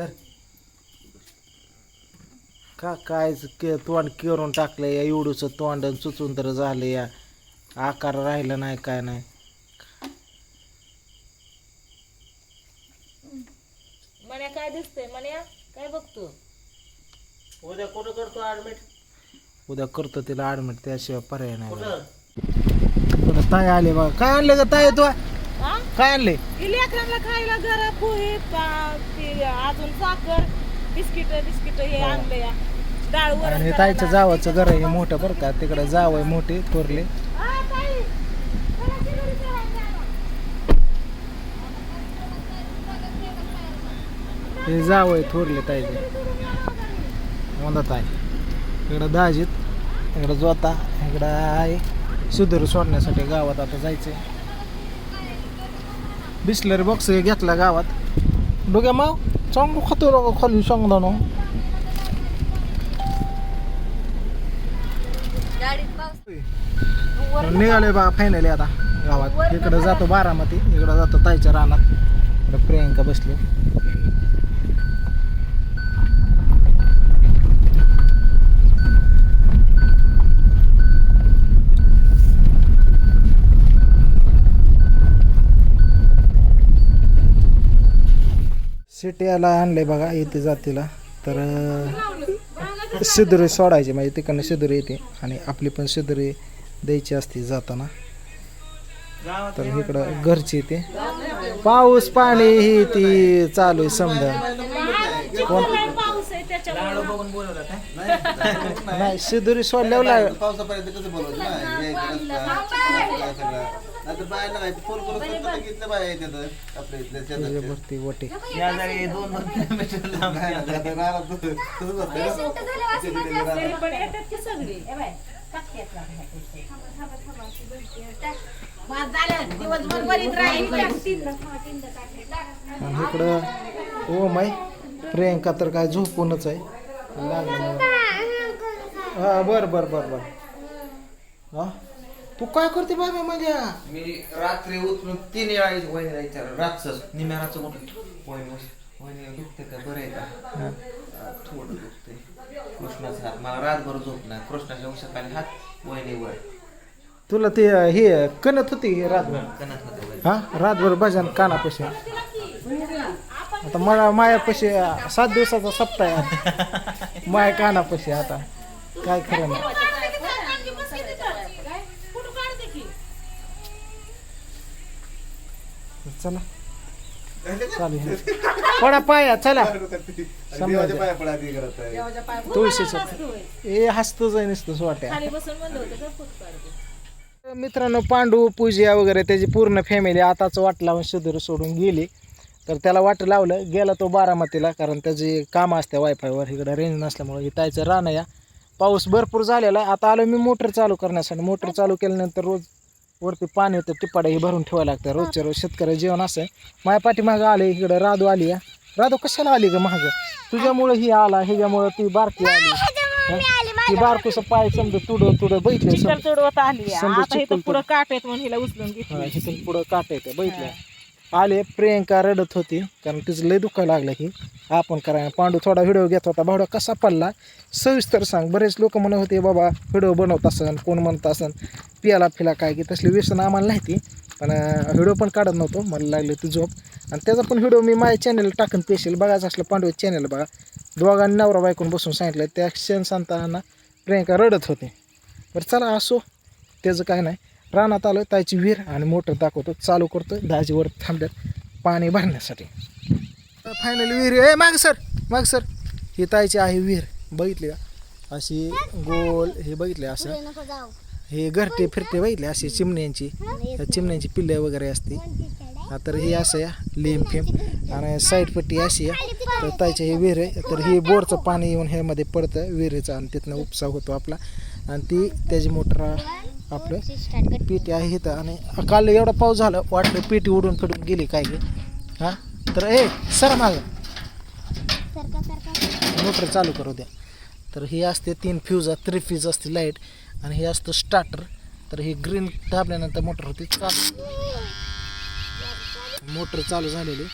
धर. का काय के तोंड केरून टाकलं या एवढूच तोंड चुचून तर झालं या. आकार राहिला नाही काय नाही. मन्या काय दिसतंय? मन्या काय बघतो? उद्या कुठं करतो ऍडमिट उद्या करतो तिला ॲडमिट त्याशिवाय पर्याय नाही कुठं? ताई आले बघा. काय आणले का ताई तू? काय आणले? लेकरांना खायला जरा पोहे पा- ते अजून साखर बिस्किट बिस्किट हे आणलं या. डाळ वरण आणि करायला. ताईचं जावाचं घर आहे मोठं बरं का. तिकडं जाव आहे मोठे थोरले. हा, ताई. घरी जावा. हे जाव आहे थोरले ताईचे म्हणतात ताई. इकडं दाजीत इकडं जोता इकडं आहे सुधीर सोडण्यासाठी गावात आता जायचंय. बिस्लरी बॉक्स घेतला गावात. डोक्या माव चांगलं खातो लोक खाली सांगदानो निघाले बा फायनली आता गावात. इकडं जातो बारामती इकडं जातो ताईच्या रानात. प्रियंका बसली. सिटीला आणलंय बघा येते जातीला. तर शिदुरी सोडायची म्हणजे तिकडनं शिदुरी येते आणि आपली पण शिदुरी द्यायची असते जाताना. तर इकडं घरची येते. पाऊस पाणी ही ती चालू आहे समजा. कोण? नाही शिदुरी सोडल्यावर हे बाहेर नाही फोन करून येतात आपल्या इथल्या वटे. दोन दोन किलोमीटर लांब तसंच असतं पण येतात की सगळी? इकडं ओ माय प्रियंका तर काय झोपूनच आहे. हा बर बर बर बर. हा? तू काय करते बाबा माझ्या मी रात्री उठून तीन वेळा वहिनीला विचारलं रातच निम्याराचं उठलं वहिनी वहिनी दुखते का? बरं आहे का. थोडं दुखते कृष्णाचा हात मला रातभर झोप नाही. कृष्णाच्या उशाखाली हात वहिनीवर तुला ते हे कणत होती रातभर? कणात होते वहिनी. हा? रातभर भजन कानापाशी. आता मला मायापाशी सात दिवसाचा सप्ताह आहे माया कानापाशी आता. काय खरं नाही. चला. चालेल. पडा पाया चला. आणि देवाच्या पाया पडा आधी घरात आहे. तुळशीचं हे हसतच आहे नुसतं वाट्या मित्रांनो पांडू पूजा वगैरे त्याची पूर्ण फॅमिली आताच वाट लावून सुधीर सोडून गेली. तर त्याला वाट लावलं. गेला तो बारामतीला कारण त्याची कामं असते वायफायवर इकडं रेंज नसल्यामुळे इथायचं राहणं या. पाऊस भरपूर झालेला आहे. आता आलो मी मोटर चालू करण्यासाठी. मोटर चालू केल्यानंतर रोज वरती पाणी होतं टिपाड्या ही भरून ठेवायला लागतं. रोजच्या रोज शेतकऱ्या जेवण असं. आहे माझ्या पाठीमागं आले इकडं राधू आली या राधू कशाला आली ग महाग तुझ्यामुळं ही आला ह्याच्यामुळं ती बारकी आली. हं? ती बारकूचं पाय समजा तुडं तुडं बैठले चिखल चढवत आली. समजा आता चिखल इथं पुढं काट आहेत म्हणून हिला उचलून घेतली. इथून पुढं काट येते बैठले. आले प्रियंका रडत होती. कारण तिचं लय दुखायला लागलं की आपण करायला पांडू थोडा व्हिडिओ घेत होता. भावडा कसा पडला? सविस्तर सांग. बरेच लोक म्हणत होते बाबा व्हिडिओ बनवत असन कोण म्हणत असन? पियाला फिला काय की? तसली व्यसन आम्हाला नाही ती. पण व्हिडिओ पण काढत नव्हतो. मला लागले ती झोप. आणि त्याचा पण व्हिडिओ मी माझ्या चॅनलला टाकून पेशील. बघायचं असलं पांडू चॅनल बघा. दोघांनी नवरा बायकून बसून सांगितलं. त्या क्षण सांगताना प्रियंका रडत होते. बरं चला असो. त्याचं काय नाही. रानात आलो त्याची विहीर आणि मोटर दाखवतो चालू करतो दहाजीवर थांबल्यात पाणी भरण्यासाठी. फायनली विहीर ए माग सर माग सर. ही तायची आहे विहीर. बघितली का? अशी गोल हे बघितले असं? हे घरटे फिरते बघितले अशी चिमण्यांची चिमण्यांची पिल्ले वगैरे असते. हा, तर हे असं या लेम फेम आणि साईड पट्टी अशी आहे तर तायची हे विहीर आहे. तर हे बोरचं पाणी येऊन ह्यामध्ये पडतं विहिरीचं. आणि तिथनं उपसा होतो आपला. आणि ती त्याची मोटर आपलं पेटी आहे इथं आणि काल एवढा पाऊस झाला वाटलं पेटी उडून फिडून गेली काय की हां? तर ए सर माग. मोटर चालू करू द्या. तर ही असते तीन फ्यूज थ्री फ्यूज असते लाइट आणि हे असतं स्टार्टर तर ही ग्रीन दाबल्यानंतर मोटर होती. चालू. मोटर चालू झालेली.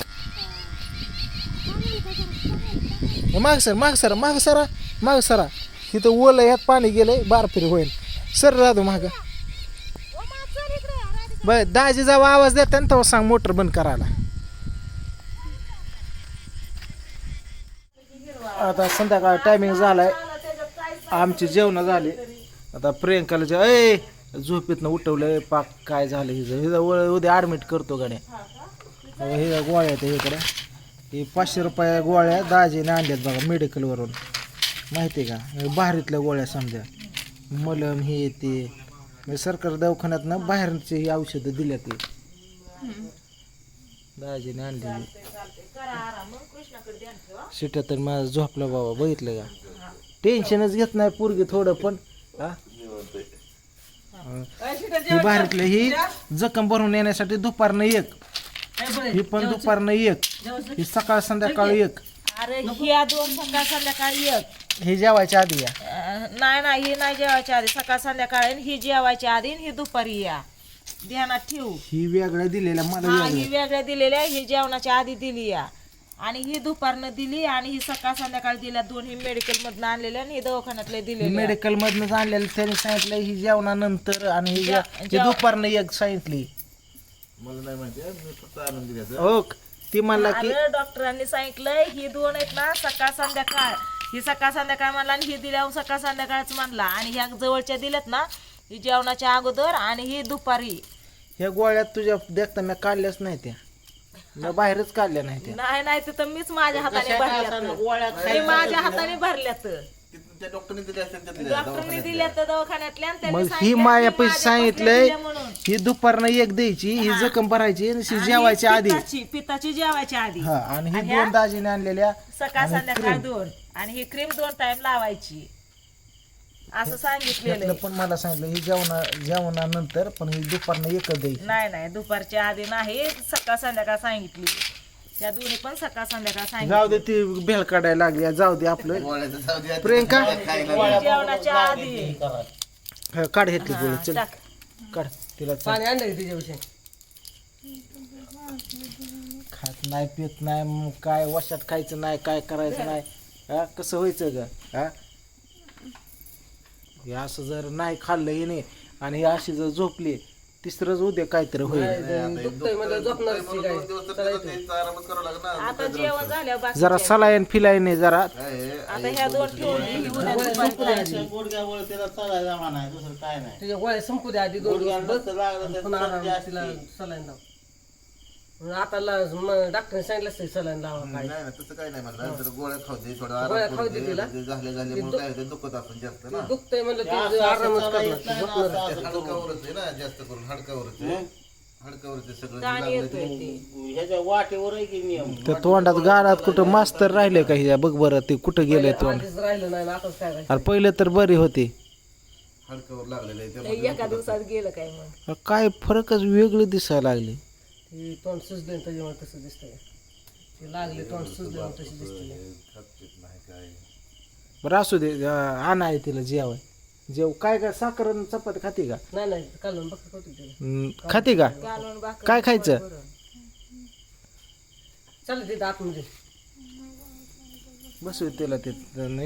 माग सर माग सरा माग सरा माग सरा. तिथं ओलं यात पाणी गेलंय बारफिरी होईल. सर राहतो माग. बर दाजी जेव्हा आवाज देता ना तेव्हा सांग मोटर बंद करायला. आता संध्याकाळ टायमिंग झालाय. आमची जेवण झाली. आता प्रियंकाला जे ऐ झोपेतनं उठवलंय पाक काय झालं हिचं हिजा उद्या ॲडमिट करतो गाड्या हे गोळ्या आहेत इकडे हे पाचशे रुपया गोळ्या दाजीने आणल्यात बघा मेडिकलवरून माहिती आहे का? भारीतल्या गोळ्या समजा. मलम हे ते म्हणजे सरकारी दवाखान्यातनं बाहेरची ही औषधं दिल्यात हे. दाजीने आणलेली शिट्या तर माझं झोपलं बाबा बघितलं का? टेन्शनच घेत नाही पोरगी थोडं पण. हा? ही बाहेरतलं ही जखम भरून येण्यासाठी दुपारनं एक. ही पण दुपारनं एक. ही सकाळ संध्याकाळ एक. अरे ह्या दोन संध्याकाळी एक. हे जेवायच्या आधी या. नाही नाही ही नाही जेवायच्या आधी. सकाळ संध्याकाळी आणि ही जेवायच्या आधी आणि ही दुपारी या. ध्यानात ठेवू. ही वेगळ्या दिलेल्या मला हा ही वेगळ्या वेगळ्या दिलेल्या ही जेवणाच्या आधी दिली या. आणि ही दुपारनं दिली आणि ही सकाळ संध्याकाळी दिल्या. दोन ही मेडिकल मधनं आणलेल्या आणि ही दवाखान्यातले दिलेले मेडिकल मधनं आणलेलं त्यांनी सांगितलं ही जेवणानंतर आणि ही जे- ही दुपारनं एक सांगितली. मला नाही माहिती आहे, मी फक्त आणून दिल्याचं हो ती म्हणला की अरे डॉक्टरांनी सांगितलंय ही दोन आहेत ना सकाळ संध्याकाळ. ही सकाळ संध्याकाळ म्हणला आणि ही दिल्यावर सकाळ संध्याकाळच म्हणला. आणि ह्या जवळच्या दिल्यात ना ही जेवणाच्या अगोदर आणि ही दुपारी. ह्या गोळ्यात तुझ्या देखता मी काढल्याच नाही त्या. मी बाहेरच काढल्या नाही त्या. नाही नाही तर मीच माझ्या हाताने भरल्यात. मी माझ्या हाताने भरल्यात. तिथं त्या डॉक्टरने दिले असतील त्यातले डॉक्टरने दिल्यात दवाखान्यातल्या आणि त्यांनी मग ही सांगितलं माया की पैसे माझ्या सांगितलंय दिल्या म्हणून. ही दुपारनं एक द्यायची ही जखम भरायची आणि ही जेवायच्या आधी. पित्ताची जेवायच्या आधी. हा आणि ही दोन दाजीने आणलेल्या सकाळ संध्याकाळ दोन. आणि ही क्रीम दोन टाइम लावायची. असं सांगितलेलं पण मला सांगितलं ही जेवणा जेवणानंतर पण ही दुपारनं एकच द्यायची. नाही नाही दुपारच्या आधी नाही सकाळ संध्याकाळ सांगितली. त्या दोन्ही पण सकाळ संध्याकाळ सांगितली. जाऊ दे ती भेळ काढायला लागली. जाऊ दे आपलं. गोळ्याचं जाऊ द्या. प्रियंका? जेवणाच्या आधी. हा, काढ घेतली गोळी. चल टाक. काढ. तिला चल. खात नाही पित नाही मग काय? वशात खायचं नाही काय करायचं नाही? हा? कसं व्हायचं ग? हा? हे असं जर नाही खाल्लं हे नाही आणि हे अशी जर झोपली तिसरंच उद्या काहीतरी होईल. हे दुखतंय ते. आता जेवण बाकी जरा सलाईन फिलाईन जरा. काय आहे, आता ह्या दोन ठेवून ही उद्या दुपारी खायची. तुझ्या गोळ्या संपू द्या आधी दोन दिवस बघ पुन्हा आराम तिला सलाईन लाव. आता डॉक्टरने सांगितलं सलाईन लावा काय नाही ना तसं काय नाही म्हणलं. तर गोळ्या खाऊ दे थोडा गोळ्या आराम खाऊ दे तिला. ते झाले झाले म्हणून काय होतं दुखत आपण जास्त ना. दुखतंय म्हणलं ते आरामच करणार झोपणार. ते हाडकावरच आहे ना जास्त करून हाडकावरच आहे. हाडकावरच आहे सगळं. जे ताण लागलं येतोय ते. त्या तोंडात गाडात कुठं मास्तर राहिले का हिच्या बघ बरं ते कुठं गेले तोंड? आधीच राहिलं नाही ना आताच काय राहिलं अरे पहिले तर बरी होती. हाडकावर लागलेलं आहे ते त्यामुळे एका दिवसात गेलं काय मग? अरे काय फरकच वेगळी दिसायला लागली. ते तोंड सुजलं त्याच्यामुळे तसं दिसतंय. ते लागले तोंड सुजलं तशी दिसतंय. खात नाही काय बरं असू दे अं, आणा आहे तिला जेवाय. जेव काय काय साखर आणि चपाती खाते का? नाही नाही कालून बघ कौतुक तिला हम्म, खाते का? घालून भाकर काय खायचं? चालेल तिथं आतमध्ये. बसू तिला ते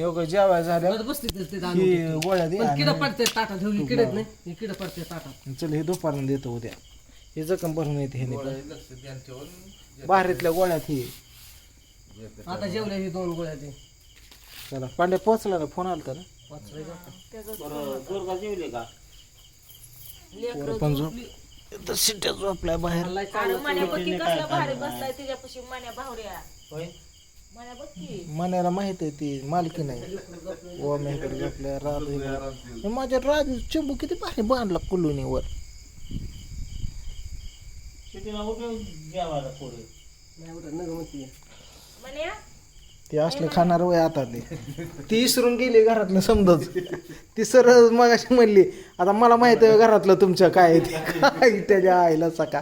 योग्य जेवाय बरं बसते तिथं तिथं ही आणून. गोळ्या दे पण किडं पडते ताटात ठेवली किडत नाही ही किडं पडते ताटात. चल हे दुपारून देतो उद्या. हे जखम भरून येते हे बाहेरीतल्या गोळ्यात ही. आता जेवल्या ही दोन गोळ्या ते चला पांडे पोहोचला ना फोन आलता ना? वाचलंय का? पोरं पण झोप इथं शिट्ट्या झोपलाय बाहेर. लय अरे चांगलं मण्या बघ की कसला भारी बसलाय तिच्यापाशी मण्या भावड्या मण्या बघ. की मनाला माहीत आहे ती मालकी नाही. झोपल्या राजू माझ्या राजू चिंबू किती भारी बांधला कुलुनीवर. नाही उठत नग म्हणते मण्या ते असले खाणार वय आता ते. ती इसरून गेली घरातलं समजच. ती सरळ मगाशी म्हणली आता मला माहीत आहे घरातलं तुमच्या काय आहे ते. काय त्याच्या आईला सका.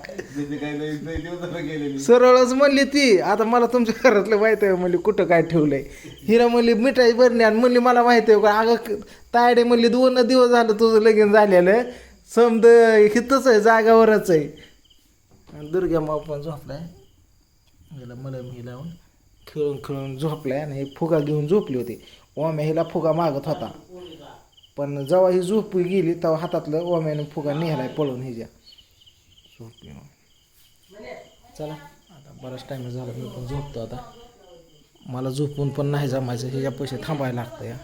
सरळच म्हणली ती आता मला तुमच्या घरातलं माहीत आहे. म्हणली कुठं काय ठेवलंय? हिरा म्हणली मिठाई बरणी आणि. म्हणली मला माहीत आहे. का अगं तायडे म्हणली दोन दिवस झालं तुझं लगीन झालेलं समद हिथंच आहे जागावरच आहे. दुर्गा माव पण झोपलाय. गेला मला मी लावून खेळून खेळून झोपलाय आणि हे फुगा घेऊन झोपली होती. ओम्या हिला फुगा मागत होता. पण जेव्हा ही झोपी गेली तेव्हा हातातलं ओम्याने फुगा निघालाय पळून हिच्या. झोपली मग. चला आता बराच टाईम झाला मी पण झोपतो आता. मला झोपून पण नाही जमायचं ह्याच्या पैसे थांबायला लागतं या.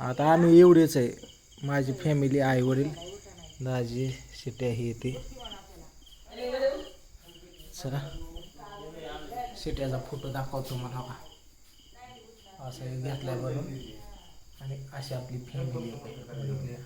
आता आम्ही एवढेच आहे. माझी फॅमिली आई वडील दाजी. शिट्या ही येते. सर शिट्याचा फोटो दाखवतो मला का असं घेतलाय बरोबर आणि अशी आपली फॅमिली